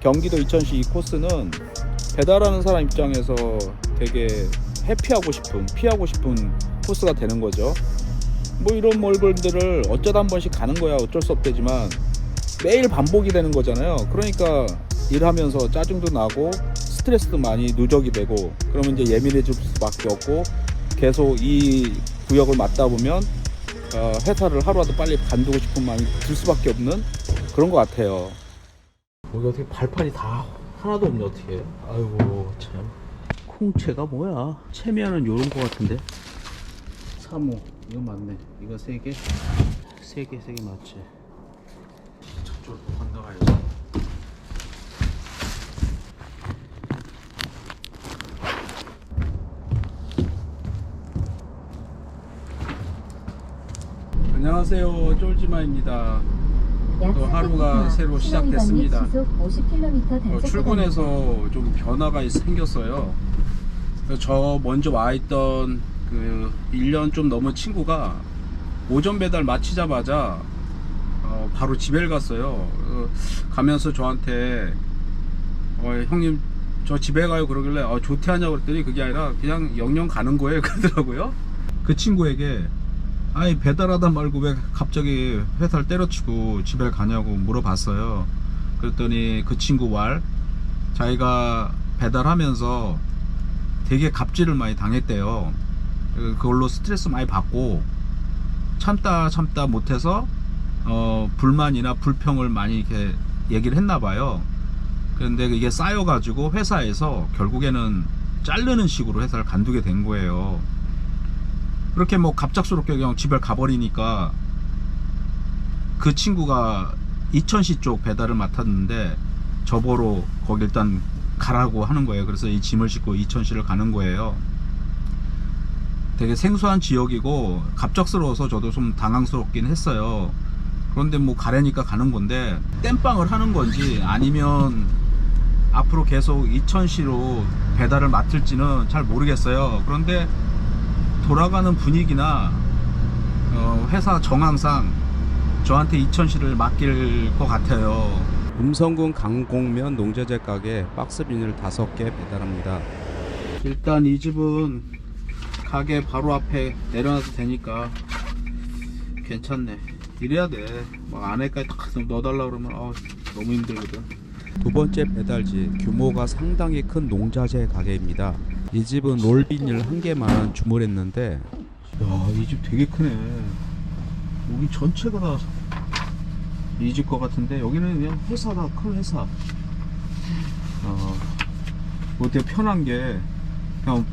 경기도 이천시 이 코스는 배달하는 사람 입장에서 되게 회피하고 싶은 피하고 싶은 코스가 되는 거죠. 뭐 이런 멀벌들을 어쩌다 한 번씩 가는 거야 어쩔 수 없대지만 매일 반복이 되는 거잖아요. 그러니까 일하면서 짜증도 나고 스트레스도 많이 누적이 되고 그러면 이제 예민해질 수밖에 없고 계속 이 구역을 맞다 보면 어, 회사를 하루라도 빨리 간두고 싶은 마음이 들 수밖에 없는 그런 것 같아요. 여기 어떻게 발판이 다 하나도 없네 어떻게? 아이고 참. 콩채가 뭐야? 채미야는 요런 거 같은데. 사모 이거 맞네. 이거 세 개. 세 개, 세 개 맞지? 저쪽으로 건너가야지. 안녕하세요. 쫄지마입니다. 또 하루가 새로 시작됐습니다. 어, 출근해서 좀 변화가 생겼어요. 저 먼저 와 있던 그 1년 좀 넘은 친구가 오전 배달 마치자마자 어, 바로 집에 갔어요. 어, 가면서 저한테 어, 형님 저 집에 가요 그러길래 어, 좋대 하냐고 그랬더니 그게 아니라 그냥 영영 가는 거예요 그러더라고요. 그 친구에게 아니 배달하다 말고 왜 갑자기 회사를 때려치고 집에 가냐고 물어봤어요. 그랬더니 그 친구 말 자기가 배달하면서 되게 갑질을 많이 당했대요. 그- 그걸로 스트레스 많이 받고 참다 참다 못해서 어, 불만이나 불평을 많이 이렇게 얘기를 했나 봐요. 그런데 이게 쌓여 가지고 회사에서 결국에는 자르는 식으로 회사를 간두게 된 거예요. 그렇게 뭐 갑작스럽게 그냥 집에 가버리니까 그 친구가 이천시 쪽 배달을 맡았는데 저보러 거기 일단 가라고 하는 거예요. 그래서 이 짐을 싣고 이천시를 가는 거예요. 되게 생소한 지역이고 갑작스러워서 저도 좀 당황스럽긴 했어요. 그런데 뭐 가려니까 가는 건데 땜빵을 하는 건지 아니면 앞으로 계속 이천시로 배달을 맡을지는 잘 모르겠어요. 그런데 돌아가는 분위기나 어, 회사 정황상 저한테 이천시를 맡길 것 같아요. 음성군 강공면 농자재 가게 박스 비닐 5개 배달합니다. 일단 이 집은 가게 바로 앞에 내려놔도 되니까 괜찮네. 이래야 돼. 막 안에까지 다 넣어달라 그러면 아, 너무 힘들거든. 두 번째 배달지 규모가 상당히 큰 농자재 가게입니다. 이 집은 롤 비닐 한 개만 주문했는데 야, 이 집 되게 크네. 여기 전체가 다 이 집 거 같은데 여기는 그냥 회사다, 큰 회사. 어, 뭐 되게 편한 게 그냥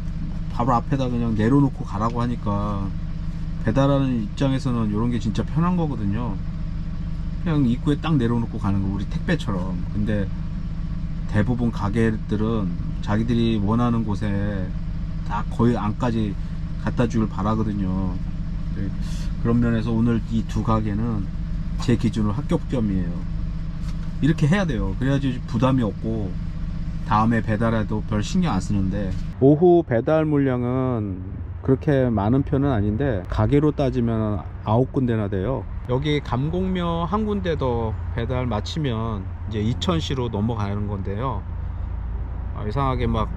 바로 앞에다 그냥 내려놓고 가라고 하니까 배달하는 입장에서는 이런 게 진짜 편한 거거든요. 그냥 입구에 딱 내려놓고 가는 거 우리 택배처럼. 근데 대부분 가게들은 자기들이 원하는 곳에 다 거의 안까지 갖다 주길 바라거든요. 네, 그런 면에서 오늘 이 두 가게는 제 기준으로 합격점이에요. 이렇게 해야 돼요. 그래야지 부담이 없고 다음에 배달해도 별 신경 안 쓰는데 오후 배달 물량은 그렇게 많은 편은 아닌데 가게로 따지면 아홉 군데나 돼요. 여기 감곡면 한 군데 더 배달 마치면 이제 이천시로 넘어가는 건데요. 아, 이상하게 막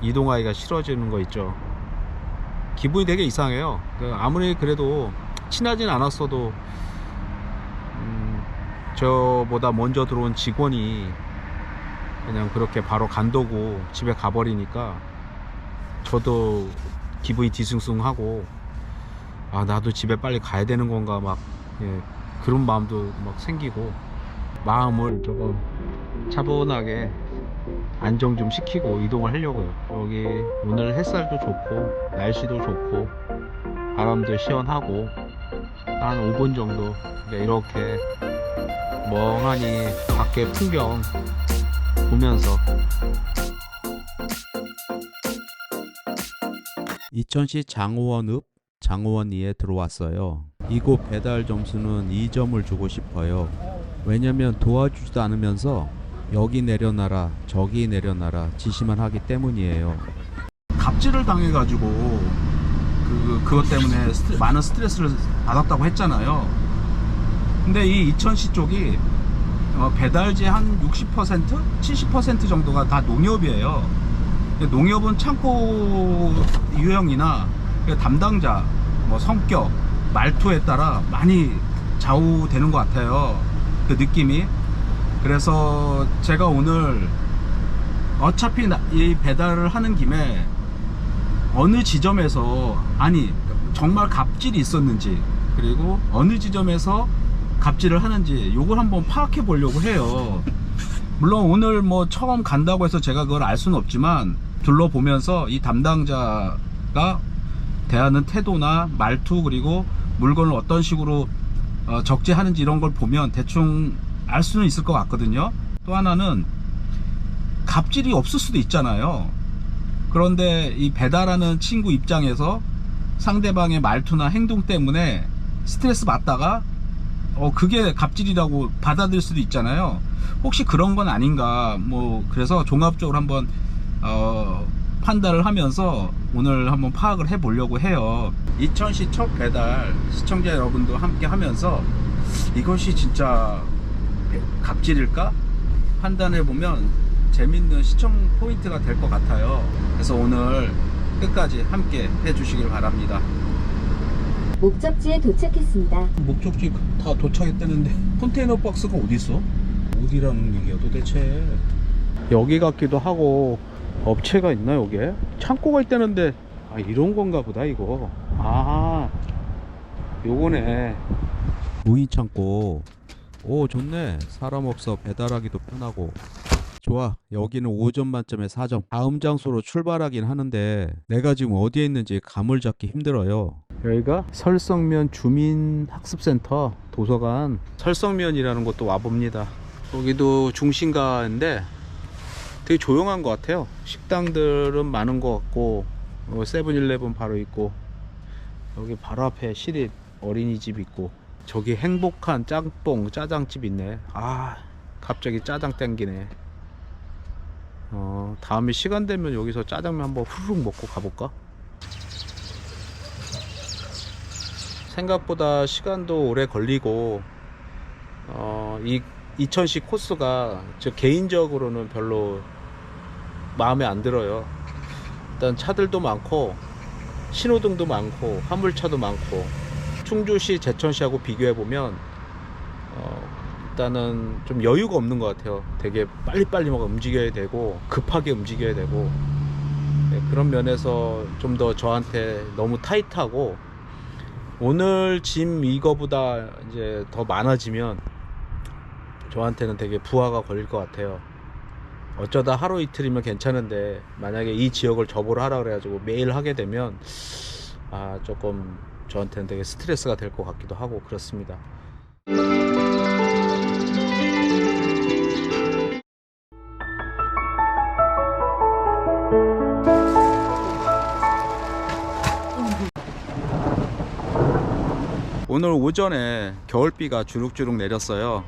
이동하기가 싫어지는 거 있죠. 기분이 되게 이상해요. 그 아무리 그래도 친하진 않았어도 음, 저보다 먼저 들어온 직원이 그냥 그렇게 바로 간다고 집에 가버리니까 저도 기분이 뒤숭숭하고 아 나도 집에 빨리 가야 되는 건가 막 예, 그런 마음도 막 생기고 마음을 조금 차분하게 안정 좀 시키고 이동을 하려고요. 여기 오늘 햇살도 좋고 날씨도 좋고 바람도 시원하고 한 5분 정도 이렇게 멍하니 밖에 풍경 보면서 이천시 장호원읍 장호원리에 들어왔어요. 이곳 배달 점수는 2점을 주고 싶어요. 왜냐면 도와주지도 않으면서 여기 내려놔라 저기 내려놔라 지시만 하기 때문이에요. 갑질을 당해가지고 그 그것 때문에 스트- 많은 스트레스를 받았다고 했잖아요. 근데 이 이천시 쪽이 어, 배달지 한 60%? 70% 정도가 다 농협이에요. 농협은 창고 유형이나 그 담당자, 뭐 성격, 말투에 따라 많이 좌우되는 것 같아요. 그 느낌이. 그래서 제가 오늘 어차피 나- 이 배달을 하는 김에 어느 지점에서 아니 정말 갑질이 있었는지 그리고 어느 지점에서 갑질을 하는지 요걸 한번 파악해 보려고 해요. 물론 오늘 뭐 처음 간다고 해서 제가 그걸 알 수는 없지만 둘러보면서 이 담당자가 대하는 태도나 말투 그리고 물건을 어떤 식으로 어, 적재하는지 이런 걸 보면 대충 알 수는 있을 것 같거든요. 또 하나는 갑질이 없을 수도 있잖아요. 그런데 이 배달하는 친구 입장에서 상대방의 말투나 행동 때문에 스트레스 받다가 어 그게 갑질이라고 받아들일 수도 있잖아요. 혹시 그런 건 아닌가 뭐 그래서 종합적으로 한번 어 판단을 하면서 오늘 한번 파악을 해 보려고 해요. 이천시 첫 배달 시청자 여러분도 함께 하면서 이것이 진짜 배- 갑질일까 판단해 보면 재밌는 시청 포인트가 될 것 같아요. 그래서 오늘 끝까지 함께 해주시길 바랍니다. 목적지에 도착했습니다. 목적지 다 도착했다는데 컨테이너 박스가 어디 있어? 어디라는 얘기야 도대체? 여기 같기도 하고 업체가 있나 여기에? 창고가 있다는데 아 이런 건가 보다 이거. 아 요거네. 무인 창고. 오 좋네. 사람 없어 배달하기도 편하고. 좋아. 여기는 5점 만점에 4점. 다음 장소로 출발하긴 하는데 내가 지금 어디에 있는지 감을 잡기 힘들어요. 여기가 설성면 주민학습센터 도서관 설성면이라는 곳도 와봅니다. 여기도 중심가인데 되게 조용한 것 같아요. 식당들은 많은 것 같고 어, 세븐일레븐 바로 있고 여기 바로 앞에 시립 어린이집 있고 저기 행복한 짬뽕 짜장집 있네. 아 갑자기 짜장 땡기네. 어 다음에 시간 되면 여기서 짜장면 한번 후루룩 먹고 가볼까? 생각보다 시간도 오래 걸리고 어, 이 이천시 코스가 저 개인적으로는 별로 마음에 안 들어요. 일단 차들도 많고 신호등도 많고 화물차도 많고 충주시 제천시하고 비교해 보면 어, 일단은 좀 여유가 없는 것 같아요. 되게 빨리빨리 막 움직여야 되고 급하게 움직여야 되고 네, 그런 면에서 좀 더 저한테 너무 타이트하고 오늘 짐 이거보다 이제 더 많아지면 저한테는 되게 부하가 걸릴 것 같아요. 어쩌다 하루 이틀이면 괜찮은데 만약에 이 지역을 접어를 하라 그래가지고 매일 하게 되면 아 조금 저한테는 되게 스트레스가 될 것 같기도 하고 그렇습니다. 오늘 오전에 겨울비가 주룩주룩 내렸어요.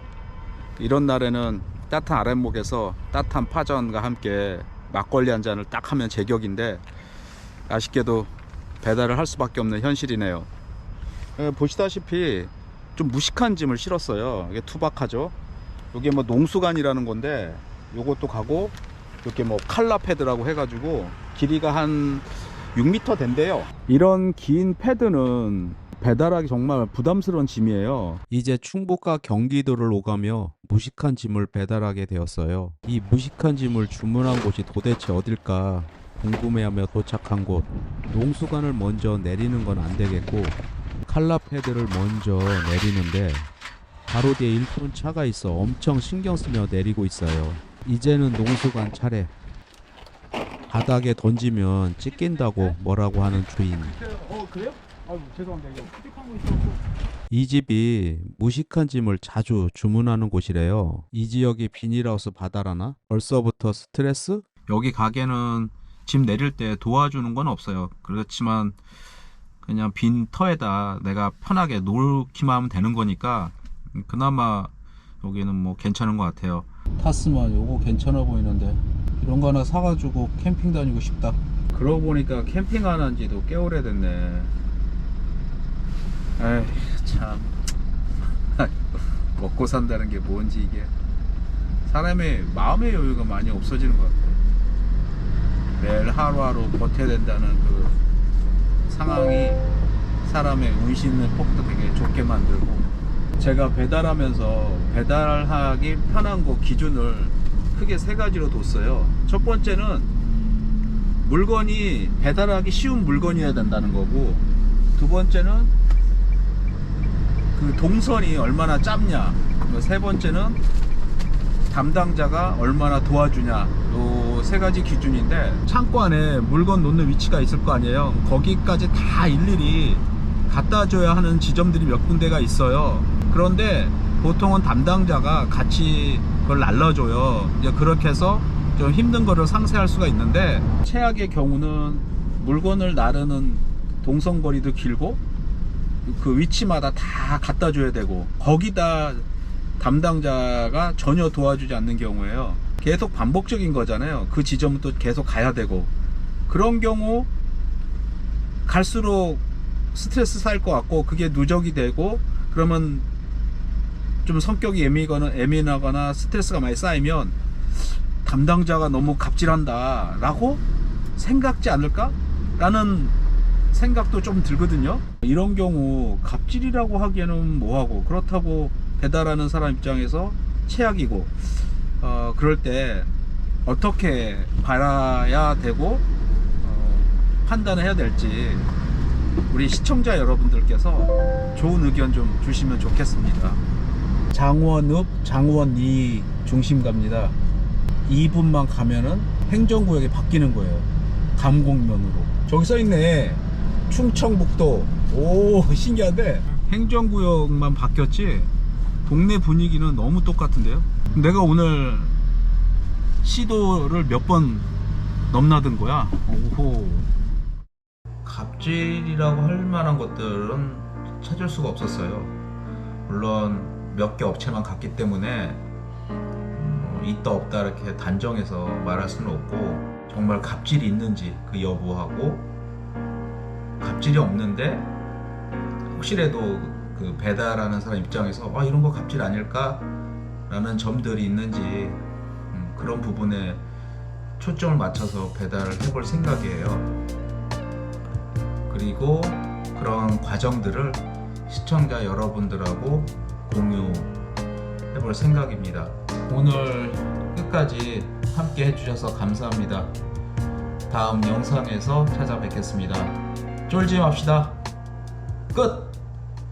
이런 날에는 따뜻한 아랫목에서 따뜻한 파전과 함께 막걸리 한 잔을 딱 하면 제격인데 아쉽게도 배달을 할 수밖에 없는 현실이네요. 예, 보시다시피 좀 무식한 짐을 실었어요. 이게 투박하죠. 이게 뭐 농수관이라는 건데 요것도 가고 이렇게 뭐 칼라 패드라고 해가지고 길이가 한 6m 된대요. 이런 긴 패드는 배달하기 정말 부담스러운 짐이에요. 이제 충북과 경기도를 오가며 무식한 짐을 배달하게 되었어요. 이 무식한 짐을 주문한 곳이 도대체 어딜까 궁금해하며 도착한 곳. 농수관을 먼저 내리는 건 안 되겠고 칼라 패드를 먼저 내리는데 바로 뒤에 1톤 차가 있어 엄청 신경 쓰며 내리고 있어요. 이제는 농수관 차례. 바닥에 던지면 찢긴다고 뭐라고 하는 주인. 어 그래요? 아 죄송합니다. 이거 푸직한 거 있어서. 이 집이 무식한 짐을 자주 주문하는 곳이래요. 이 지역이 비닐하우스 바다라나? 벌써부터 스트레스? 여기 가게는 짐 내릴 때 도와주는 건 없어요. 그렇지만 그냥 빈 터에다 내가 편하게 놓기만 하면 되는 거니까 그나마 여기는 뭐 괜찮은 것 같아요. 타스만 요거 괜찮아 보이는데 이런 거 하나 사가지고 캠핑 다니고 싶다. 그러고 보니까 캠핑 안 한 지도 꽤 오래됐네. 에이 참 먹고 산다는 게 뭔지 이게 사람의 마음의 여유가 많이 없어지는 것 같아요. 매일 하루하루 버텨야 된다는 그 상황이 사람의 운신의 폭도 되게 좁게 만들고 제가 배달하면서 배달하기 편한 거 기준을 크게 세 가지로 뒀어요. 첫 번째는 물건이 배달하기 쉬운 물건이어야 된다는 거고 두 번째는 그 동선이 얼마나 짧냐. 그세 번째는 담당자가 얼마나 도와주냐. 요세 가지 기준인데 창고 안에 물건 놓는 위치가 있을 거 아니에요. 거기까지 다 일일이 갖다 줘야 하는 지점들이 몇 군데가 있어요. 그런데 보통은 담당자가 같이 그걸 날라줘요. 이제 그렇게 해서 좀 힘든 거를 상쇄할 수가 있는데 최악의 경우는 물건을 나르는 동선거리도 길고 그 위치마다 다 갖다 줘야 되고 거기다 담당자가 전혀 도와주지 않는 경우에요. 계속 반복적인 거잖아요. 그 지점은 또 계속 가야 되고 그런 경우 갈수록 스트레스 쌓일 것 같고 그게 누적이 되고 그러면 좀 성격이 예민하거나, 예민하거나 스트레스가 많이 쌓이면 담당자가 너무 갑질한다 라고 생각지 않을까? 라는 생각도 좀 들거든요. 이런 경우 갑질이라고 하기에는 뭐하고 그렇다고 배달하는 사람 입장에서 최악이고 어, 그럴 때 어떻게 봐야 되고 어, 판단을 해야 될지 우리 시청자 여러분들께서 좋은 의견 좀 주시면 좋겠습니다. 장원읍 장원리 중심 갑니다. 2분만 가면은 행정구역이 바뀌는 거예요. 감곡면으로. 저기 써 있네. 충청북도. 오, 신기한데. 행정구역만 바뀌었지. 동네 분위기는 너무 똑같은데요. 내가 오늘 시도를 몇 번 넘나든 거야. 오호. 갑질이라고 할 만한 것들은 찾을 수가 없었어요. 물론 몇 개 업체만 갔기 때문에 음, 있다 없다 이렇게 단정해서 말할 수는 없고 정말 갑질이 있는지 그 여부하고 갑질이 없는데 혹시라도 그 배달하는 사람 입장에서 아 이런 거 갑질 아닐까 라는 점들이 있는지 음, 그런 부분에 초점을 맞춰서 배달을 해볼 생각이에요. 그리고 그런 과정들을 시청자 여러분들하고 공유해 볼 생각입니다. 오늘 끝까지 함께 해주셔서 감사합니다. 다음 영상에서 찾아뵙겠습니다. 쫄지 맙시다. 끝!